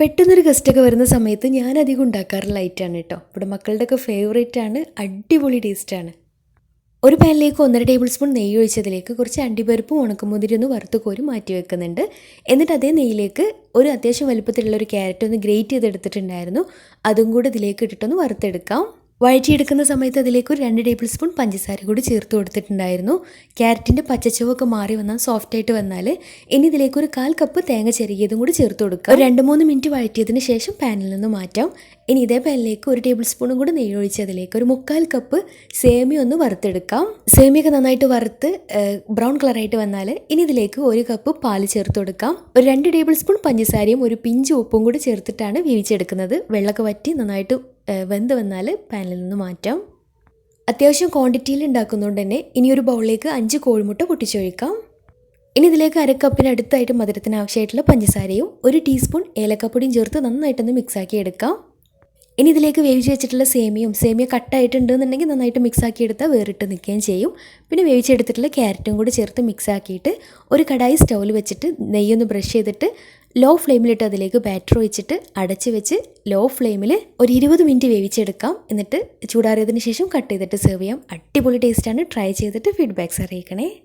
പെട്ടെന്നൊരു ഗസ്റ്റൊക്കെ വരുന്ന സമയത്ത് ഞാൻ അധികം ഉണ്ടാക്കാറുള്ള ലൈറ്റാണ് കേട്ടോ ഇവിടെ മക്കളുടെയൊക്കെ ഫേവറേറ്റ് ആണ് അടിപൊളി ടേസ്റ്റാണ് ഒരു പാനിലേക്ക് ഒന്നര ടേബിൾ സ്പൂൺ നെയ്യ് ഒഴിച്ചതിലേക്ക് കുറച്ച് അണ്ടിപ്പരിപ്പും ഉണക്കമുതിരി ഒന്ന് വറുത്ത് കോരി മാറ്റി വെക്കുന്നുണ്ട്. എന്നിട്ട് അതേ നെയ്യിലേക്ക് ഒരു അത്യാവശ്യം വലുപ്പത്തിലുള്ള ഒരു ക്യാരറ്റ് ഒന്ന് ഗ്രേറ്റ് ചെയ്തെടുത്തിട്ടുണ്ടായിരുന്നു. അതും കൂടെ ഇതിലേക്ക് ഇട്ടിട്ടൊന്ന് വറുത്തെടുക്കാം. വഴറ്റിയെടുക്കുന്ന സമയത്ത് അതിലേക്ക് ഒരു രണ്ട് ടേബിൾ സ്പൂൺ പഞ്ചസാര കൂടി ചേർത്ത് കൊടുത്തിട്ടുണ്ടായിരുന്നു. ക്യാരറ്റിന്റെ പച്ചച്ചവൊക്കെ മാറി വന്നാൽ സോഫ്റ്റ് ആയിട്ട് വന്നാൽ ഇനി ഇതിലേക്ക് ഒരു കാൽ കപ്പ് തേങ്ങ ചെറിയതും കൂടി ചേർത്ത് കൊടുക്കുക. ഒരു രണ്ട് മൂന്ന് മിനിറ്റ് വഴറ്റിയതിന് ശേഷം പാനിൽ നിന്ന് മാറ്റാം. ഇനി ഇതേ പാനിലേക്ക് ഒരു ടേബിൾ സ്പൂണും കൂടി നെയ്യ് ഒഴിച്ച് അതിലേക്ക് ഒരു മുക്കാൽ കപ്പ് സേമിയ ഒന്ന് വറുത്തെടുക്കാം. സേമിയൊക്കെ നന്നായിട്ട് വറുത്ത് ബ്രൗൺ കളറായിട്ട് വന്നാൽ ഇനി ഇതിലേക്ക് ഒരു കപ്പ് പാൽ ചേർത്ത് കൊടുക്കാം. ഒരു രണ്ട് ടേബിൾ സ്പൂൺ പഞ്ചസാരയും ഒരു പിഞ്ച് ഉപ്പും കൂടി ചേർത്തിട്ടാണ് വേവിച്ചെടുക്കുന്നത്. വെള്ളമൊക്കെ വറ്റി നന്നായിട്ട് വെന്ത് വന്നാൽ പാനിൽ നിന്ന് മാറ്റാം. അത്യാവശ്യം ക്വാണ്ടിറ്റിയിൽ ഉണ്ടാക്കുന്നതുകൊണ്ട് തന്നെ ഇനി ഒരു ബൗളിലേക്ക് അഞ്ച് കോഴിമുട്ട പൊട്ടിച്ചൊഴിക്കാം. ഇനി ഇതിലേക്ക് അരക്കപ്പിന് അടുത്തായിട്ട് മധുരത്തിന് ആവശ്യമായിട്ടുള്ള പഞ്ചസാരയും ഒരു ടീസ്പൂൺ ഏലക്കപ്പൊടിയും ചേർത്ത് നന്നായിട്ടൊന്ന് മിക്സാക്കി എടുക്കാം. ഇനി ഇതിലേക്ക് വേവിച്ച് വെച്ചിട്ടുള്ള സേമിയും സേമിയ കട്ടായിട്ടുണ്ടെന്നുണ്ടെങ്കിൽ നന്നായിട്ട് മിക്സാക്കി എടുത്താൽ വേറിട്ട് നിൽക്കുകയും ചെയ്യും. പിന്നെ വേവിച്ചെടുത്തിട്ടുള്ള ക്യാരറ്റും കൂടി ചേർത്ത് മിക്സാക്കിയിട്ട് ഒരു കടായി സ്റ്റൗവിൽ വെച്ചിട്ട് നെയ്യൊന്ന് ബ്രഷ് ചെയ്തിട്ട് ലോ ഫ്ലെയിമിലിട്ട് അതിലേക്ക് ബാറ്റർ ഒഴിച്ചിട്ട് അടച്ച് വെച്ച് ലോ ഫ്ലെയിമിൽ ഒരു ഇരുപത് മിനിറ്റ് വേവിച്ചെടുക്കാം. എന്നിട്ട് ചൂടാറിയതിന് ശേഷം കട്ട് ചെയ്തിട്ട് സെർവ് ചെയ്യാം. അടിപൊളി ടേസ്റ്റാണ് ട്രൈ ചെയ്തിട്ട് ഫീഡ്ബാക്ക്സ് അറിയിക്കണേ.